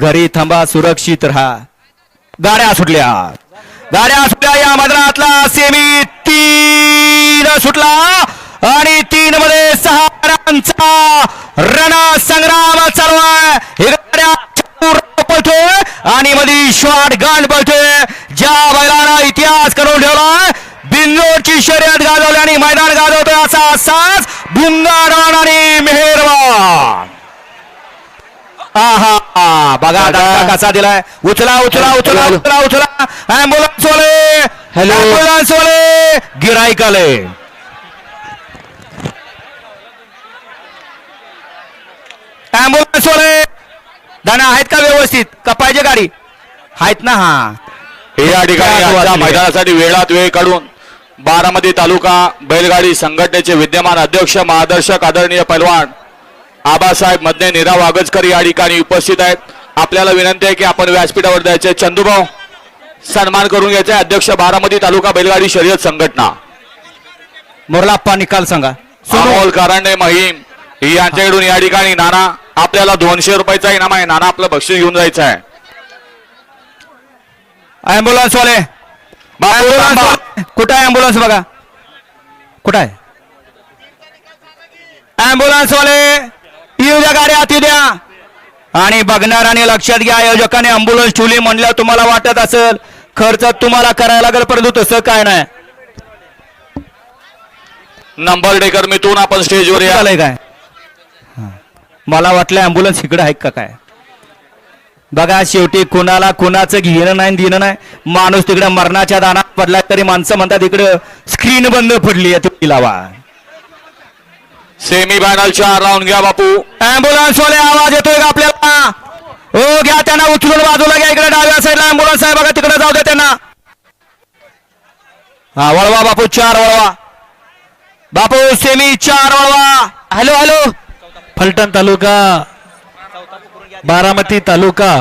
घरी थांबा सुरक्षित राहा. गाड्या सुटल्या. गाड्या सुटल्या या मैदानातला सेमी तीन सुटला. आणि तीन मध्ये सहा रनांचा रण संग्राम चालू आहे. पळतोय आणि मधी शॉर्ट गांड पळतोय. ज्या बैलानं इतिहास करून ठेवला बिंदोडची शर्यत गाजवली आणि मैदान गाजवतोय असा असाच भुंगारान आणि मेहरवा आहा. बघा धक्का कसा दिलाय. उचला उचला उचला उचला उचला. अँब्युलन्स वाले हॅलो. अँब्युलन्स वाले गिराईक आले अँब्युलन्स वाले दाना आहेत का व्यवस्थित? का पाहिजे गाडी? आहेत ना हा. या ठिकाणी आजच्या मैदानासाठी वेळात वेळ काढून बारामती तालुका बैलगाडी संघटनेचे विद्यमान अध्यक्ष महादर्शक आदरणीय पैलवान आबासाहेब मधने निराव वागजकर या ठिकाणी उपस्थित आहेत. आपल्याला विनंती आहे की आपण व्यासपीठावर द्यायचे. चंदुभाऊ सन्मान करून घ्यायचे. अध्यक्ष बारामती तालुका बैलगाडी शर्यत संघटना. मोरलाप्पा निकाल सांगा. अमोल कारंडे महिम यांच्याकडून या ठिकाणी नाना आपल्याला दोनशे रुपयाचा इनाम आहे. नाना आपलं बक्षीस घेऊन जायचं आहे. अँब्युलन्स वाले. कुठं आहे अँब्युलन्स बघा? कुठं आहे? अँब्युलन्स वाले. येऊ द्या गाडी आत येऊ द्या. आणि बघणाऱ्याने लक्षात घ्या आयोजकाने अँब्युलन्स ठेवली म्हणल्यावर तुम्हाला वाटत असेल खर्च तुम्हाला करायला लागेल परंतु तसं काय नाही. नंबर डेकर मिथून आपण स्टेजवर या. झालंय काय. मला वाटलं अँब्युलन्स इकडे आहे का काय? बघा शेवटी कुणाला कुणाचं घेणं नाही देणं नाही. माणूस तिकडे मरणाच्या दानात पडला तरी माणसं म्हणतात इकडं स्क्रीन बंद पडली आहे ती लावा. सेमी फायनल चार राऊंड घ्या बापू. अँब्युलन्स वाले आवाज येतोय का आपल्याला? हो घ्या त्यांना उचलून बाजूला घ्या इकडे डाव्या साईडला अँब्युलन्स आहे बघा तिकडे जाऊ द्या त्यांना. हा वळवा बापू चार वळवा. बापू सेमी चार वळवा. Hello hello Phaltan taluka Baramati taluka.